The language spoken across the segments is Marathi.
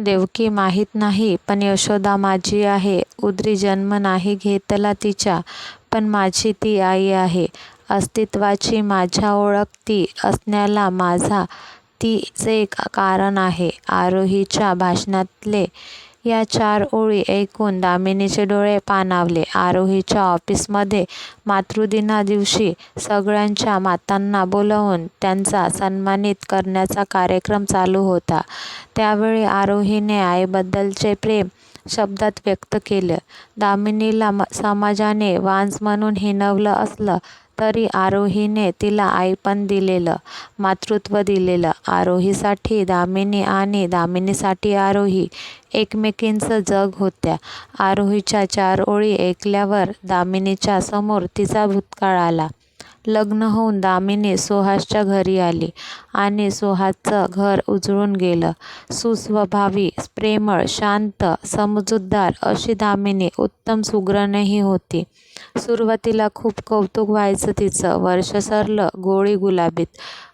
देवकी माहीत नाही पण यशोदा माझी आहे. उदरी जन्म नाही घेतला तिच्या पण माझी ती आई आहे. अस्तित्वाची माझ्या ओळख ती असण्याला माझा तीच एक कारण आहे. आरोहीच्या भाषणातले या चार ओळी ऐकून दामिनीचे डोळे पाणावले. आरोहीच्या ऑफिसमध्ये मातृदिना दिवशी सगळ्यांच्या मातांना बोलावून त्यांचा सन्मानित करण्याचा कार्यक्रम चालू होता. त्यावेळी आरोहीने आईबद्दलचे प्रेम शब्दात व्यक्त केलं. दामिनीला समाजाने वांस म्हणून हिणवलं असलं तरी आरोहीने तिला आईपण दिलेलं मातृत्व दिलेलं. आरोहीसाठी दामिनी आणि दामिनीसाठी आरोही एकमेकींचं जग होत्या. आरोहीच्या चार ओळी ऐकल्यावर दामिनीच्या समोर तिचा भूतकाळ आला. लग्न होऊन दामिनी सुहासच्या घरी आली आणि सुहासचं घर उजळून गेलं. सुस्वभावी प्रेमळ शांत समजूतदार अशी दामिनी उत्तम सुगरणही होती. सुरुवातीला खूप कौतुक व्हायचं तिचं. वर्ष सरलं गोळी गुलाबीत.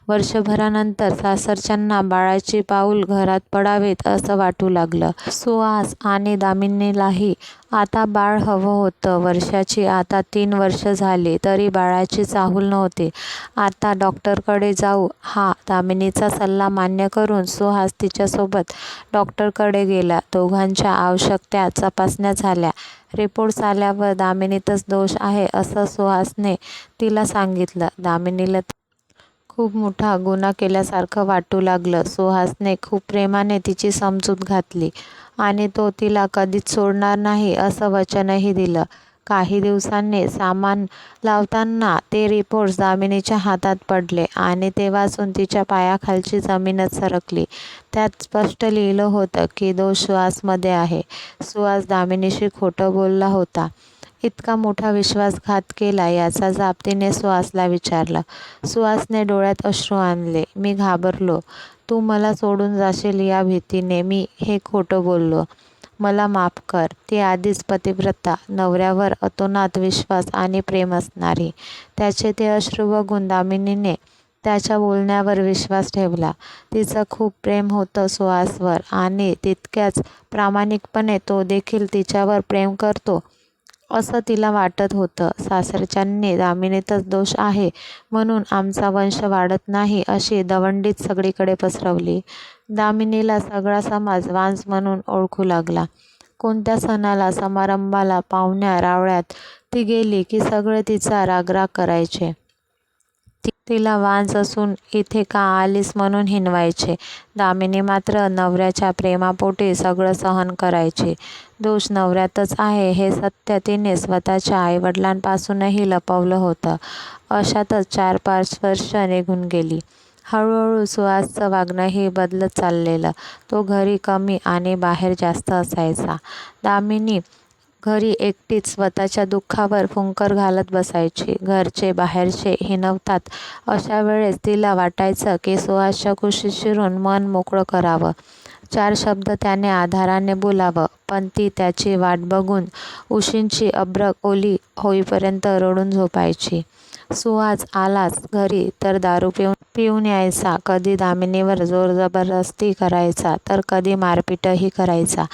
वर्षभरानंतर सासरच्यांना बाळाचे पाऊल घरात पडावेत असं वाटू लागलं. सुहास आणि दामिनीलाही आता बाळ हवं होतं. वर्षाची आता तीन वर्ष झाली तरी बाळाची चाहूल नव्हती. आता डॉक्टरकडे जाऊ. हा दामिनीचा सल्ला मान्य करून सुहास तिच्यासोबत डॉक्टरकडे गेला. दोघांच्या आवश्यकत्या तपासण्या झाल्या. रिपोर्ट्स आल्यावर दामिनीतच दोष आहे असं सुहासने तिला सांगितलं. दामिनीला खूप मोठा गुन्हा केल्यासारखं वाटू लागलं. सुहासने खूप प्रेमाने तिची समजूत घातली आणि तो तिला कधीच सोडणार नाही असं वचनही दिलं. काही दिवसांनी सामान लावताना ते रिपोर्ट्स दामिनीच्या हातात पडले आणि ते वाचून तिच्या पायाखालची जमीनच सरकली. त्यात स्पष्ट लिहिलं होतं की दोष सुहासमध्ये आहे. सुहास दामिनीशी खोटं बोलला होता. इतका मोठा विश्वासघात केला याचा जाब तिने सुहासला विचारला. सुहासने डोळ्यात अश्रू आणले. मी घाबरलो. तू मला सोडून जाशील या भीतीने. मी हे खोटं बोललो. मला माफ कर. ती आधीच पतिव्रता. नवऱ्यावर अतोनात विश्वास आणि प्रेम असणारी. त्याचे ते अश्रू बघून दामिनीने त्याच्या बोलण्यावर विश्वास ठेवला. तिचं खूप प्रेम होतं सुहासवर आणि तितक्याच प्रामाणिकपणे तो देखील तिच्यावर प्रेम करतो. असं तिला वाटत होतं. सासरच्यांनी दामिनीतच दोष आहे म्हणून आमचा वंश वाढत नाही अशी दवंडीत सगळीकडे पसरवली. दामिनीला सगळा समाज वांस म्हणून ओळखू लागला. कोणत्या सणाला समारंभाला पाहुण्या रावळ्यात ती गेली की सगळे तिचा रागराग करायचे. तिला वांज असून इथे का आलीस म्हणून हिनवायचे दामिनी मात्र नवऱ्याच्या प्रेमापोटी सगळं सहन करायची. दोष नवऱ्यातच आहे हे सत्य तिने स्वतःच्या आईवडिलांपासूनही लपवलं होतं. अशातच चार पाच वर्ष निघून गेली. हळूहळू सुहासचं वागणंही बदलत चाललेलं. तो घरी कमी आणि बाहेर जास्त असायचा. दामिनी घरी एकटीच स्वतःच्या दुःखावर फुंकर घालत बसायची. घरचे बाहेरचे हिनवतात अशा वेळेस तिला वाटायचं की सुहासच्या खुशी शिरून मन मोकळं करावं. चार शब्द त्याने आधाराने बोलावं पण ती त्याची वाट बघून उशींची अब्रक ओली होईपर्यंत रडून झोपायची. सुहास आलाच घरी तर दारू पिऊन पिऊन यायचा. कधी दामिनीवर जोर जबरदस्ती करायचा तर कधी मारपीटही करायचा.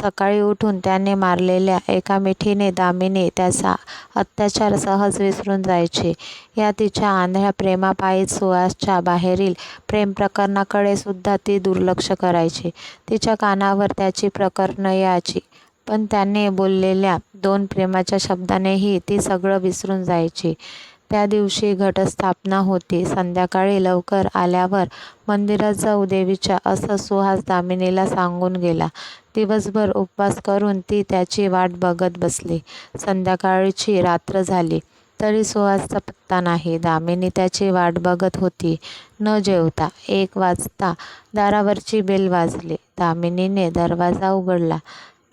सकाळी उठून त्याने मारलेल्या एका मिठीने दामिनी त्याचा अत्याचार सहज विसरून जायची. या तिच्या आंधळ्या प्रेमापायीत सुहासच्या बाहेरील प्रेम प्रकरणाकडे सुद्धा ती दुर्लक्ष करायची. तिच्या कानावर त्याची प्रकरणं यायची पण त्याने बोललेल्या दोन प्रेमाच्या शब्दानेही ती सगळं विसरून जायची. त्या दिवशी घटस्थापना होती. संध्याकाळी लवकर आल्यावर मंदिरात जाऊ देवीच्या असं सुहास दामिनीला सांगून गेला. दिवसभर उपवास करून ती त्याची वाट बघत बसली. संध्याकाळची रात्र झाली. तरी सुहासचा पत्ता नाही. दामिनी त्याची वाट बघत होती. न जेवता एक वाजता दारावरची बेल वाजली. दामिनीने दरवाजा उघडला.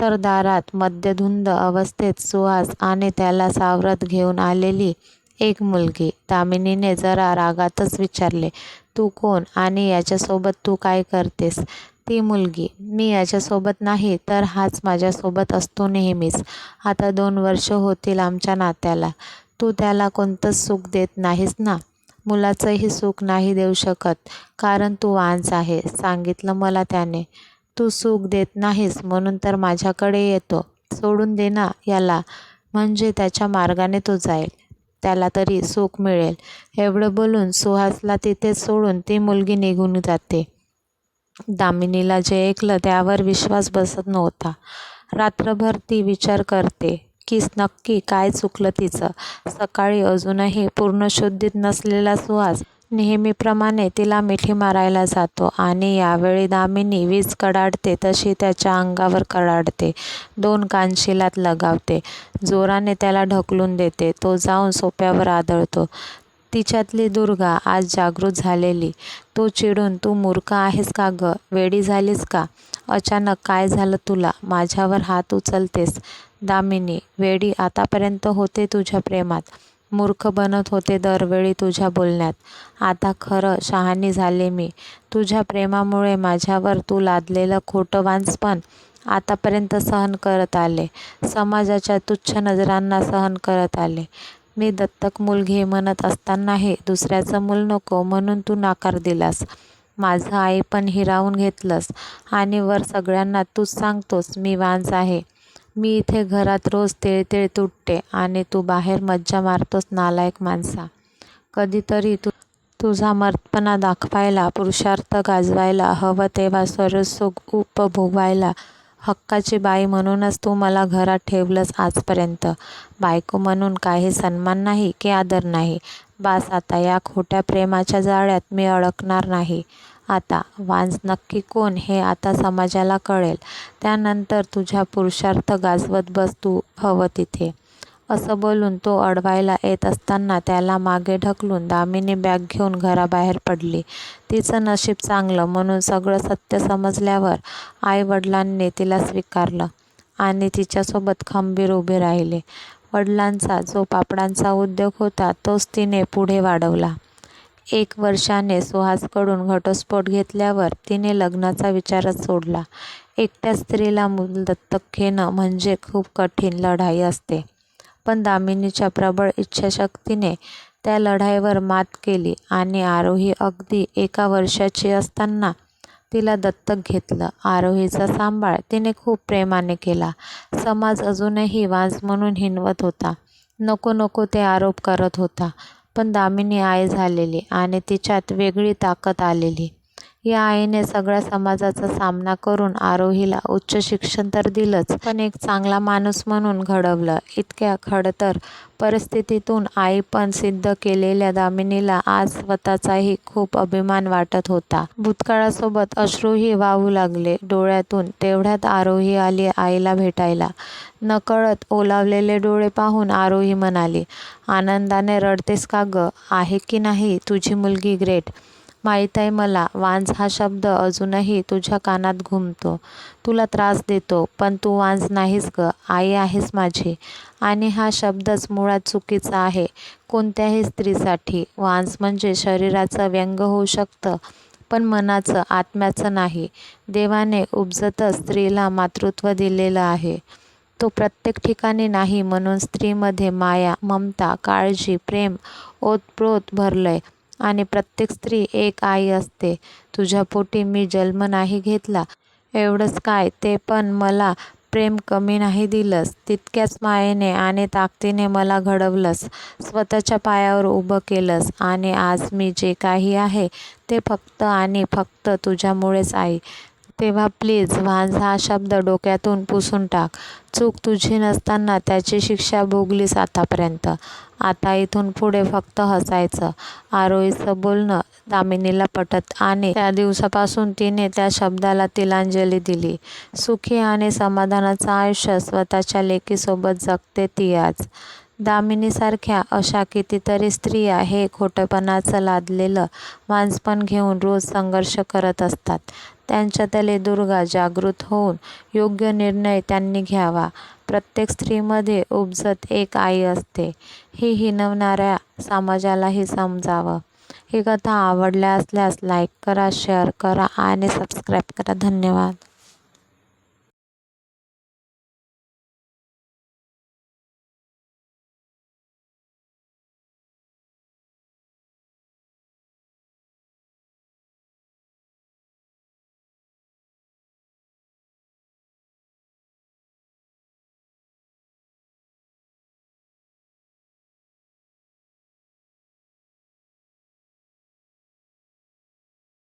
तर दारात मद्यधुंद अवस्थेत सुहास आणि त्याला सावरत घेऊन आलेली एक मुलगी. दामिनीने जरा रागातच विचारले तू कोण आणि याच्यासोबत तू काय करतेस? ती मुलगी. मी याच्यासोबत नाही तर हाच माझ्यासोबत असतो नेहमीच. आता दोन वर्ष होतील आमच्या नात्याला. तू त्याला कोणतंच सुख देत नाहीस ना? मुलाचंही सुख नाही देऊ शकत कारण तू वांज आहे सांगितलं मला त्याने. तू सुख देत नाहीस म्हणून तर माझ्याकडे येतो. सोडून दे ना याला. म्हणजे त्याच्या मार्गाने तो जाईल. त्याला तरी सुख मिळेल. एवढं बोलून सुहासला तिथेच सोडून ती मुलगी निघून जाते. दामिनीला जे ऐकलं त्यावर विश्वास बसत नव्हता. रात्रभर ती विचार करते की नक्की काय चुकलं तिचं? सकाळी अजूनही पूर्ण शुद्धीत नसलेला सुहास नेहमीप्रमाणे तिला मिठी मारायला जातो आणि यावेळी दामिनी वीज कडाडते तशी त्याच्या अंगावर कडाडते दोन कानशिलात लगावते जोराने त्याला ढकलून देते तो जाऊन सोप्यावर आदळतो. तिच्यातली दुर्गा आज जागृत झालेली. तो चिडून तू मूर्ख आहेस का ग? वेडी झालीस का? अचानक काय झालं तुला? माझ्यावर हात उचलतेस. दामिनी वेडी आतापर्यंत होते तुझ्या प्रेमात. मूर्ख बनत होते दरवेळी तुझ्या बोलण्यात. आता खरं शहाणी झाले मी. तुझ्या प्रेमामुळे माझ्यावर तू लादलेलं खोटं वांचपण आतापर्यंत सहन करत आले. समाजाच्या तुच्छ नजरांना सहन करत आले. मी दत्तक मूल घे म्हणत असतानाही दुसऱ्याचं मूल नको म्हणून तू नाकार दिलास. माझं आई पण हिरावून घेतलंस आणि वर सगळ्यांना तूच सांगतोस मी वांज आहे. मी इथे घरात रोज तिळतिळ तुटते आणि तू बाहेर मज्जा मारतोस नालायक माणसा. कधीतरी तू तुझा मर्दपणा दाखवायला पुरुषार्थ गाजवायला हवं तेव्हा सरसुख उपभोगायला. हक्काची बाई म्हणूनच तू मला घरात ठेवलंस आजपर्यंत. बायको म्हणून काही सन्मान नाही की आदर नाही. बास आता या खोट्या प्रेमाच्या जाळ्यात मी अडकणार नाही. आता वांस नक्की कोण हे आता समाजाला कळेल. त्यानंतर तुझ्या पुरुषार्थ गाजवत बस तू हवं तिथे. असं बोलून तो अडवायला येत असताना त्याला मागे ढकलून दामिनी बॅग घेऊन घराबाहेर पडली. तिचं नशीब चांगलं म्हणून सगळं सत्य समजल्यावर आई-वडिलांनी तिला स्वीकारलं आणि तिच्यासोबत खंबीर उभे राहिले. वडिलांचा जो पापडांचा उद्योग होता तोच तिने पुढे वाढवला. एक वर्षाने सुहासकडून घटस्फोट घेतल्यावर तिने लग्नाचा विचारच सोडला. एकट्या स्त्रीला मूल दत्तक घेणं म्हणजे खूप कठीण लढाई असते. पण दामिनीच्या प्रबळ इच्छाशक्तीने त्या लढाईवर मात केली आणि आरोही अगदी एका वर्षाची असताना तिला दत्तक घेतलं. आरोहीचा सांभाळ तिने खूप प्रेमाने केला. समाज अजूनही वाज म्हणून हिनवत होता. नको नको ते आरोप करत होता. पण दामिनी आई झालेली आणि तिच्यात वेगळी ताकद आलेली. या आईने सगळ्या समाजाचा सामना करून आरोहीला उच्च शिक्षण तर दिलंच पण एक चांगला माणूस म्हणून घडवलं. इतक्या खडतर परिस्थितीतून आई पण सिद्ध केलेल्या दामिनीला आज स्वतःचाही खूप अभिमान वाटत होता. भूतकाळासोबत अश्रूही वाहू लागले. डोळ्यातून तेवढ्यात आरोही आली आईला भेटायला. नकळत ओलावलेले डोळे पाहून आरोही म्हणाली आनंदाने रडतेस का ग? आहे की नाही तुझी मुलगी ग्रेट? माहीत आहे मला. वांज हा शब्द अजूनही तुझ्या कानात घुमतो. तुला त्रास देतो पण तू वांज नाहीस ग. आई आहेस माझी. आणि हा शब्दच मुळात चुकीचा आहे. कोणत्याही स्त्रीसाठी वांज म्हणजे शरीराचं व्यंग होऊ शकतं पण मनाचं आत्म्याचं नाही. देवाने उपजत स्त्रीला मातृत्व दिलेलं आहे. तो प्रत्येक ठिकाणी नाही म्हणून स्त्रीमध्ये माया ममता काळजी प्रेम ओतप्रोत भरलंय. आणि प्रत्येक स्त्री एक आई असते. तुझ्या पोटी मी जन्म नाही घेतला. एवढंच काय ते पण मला प्रेम कमी नाही दिलंस. तितक्याच मायेने आणि ताकदीने मला घडवलंस. स्वतःच्या पायावर उभं केलंस. आणि आज मी जे काही आहे ते फक्त आणि फक्त तुझ्यामुळेच आई तेव्हा प्लीज वांझ हा शब्द डोक्यातून पुसून टाक. चूक तुझी नसताना त्याची शिक्षा भोगलीस आतापर्यंत. आता इथून पुढे फक्त हसायचं. आरोहीचं बोलणं दामिनीला पटत आणि त्या दिवसापासून तिने त्या शब्दाला तिलांजली दिली. सुखी आणि समाधानाचं आयुष्य स्वतःच्या लेकीसोबत जगते ती आज. दामिनीसारख्या अशा कितीतरी स्त्रिया हे खोटेपणाचं लादलेलं मांसपण घेऊन रोज संघर्ष करत असतात. त्यांच्यातले दुर्गा जागृत होऊन योग्य निर्णय त्यांनी घ्यावा. प्रत्येक स्त्रीमध्ये उपजत एक आई असते. ही हिनवणाऱ्या समाजालाही समजावं. ही कथा आवडल्या असल्यास लाईक करा शेअर करा आणि सबस्क्राईब करा. धन्यवाद.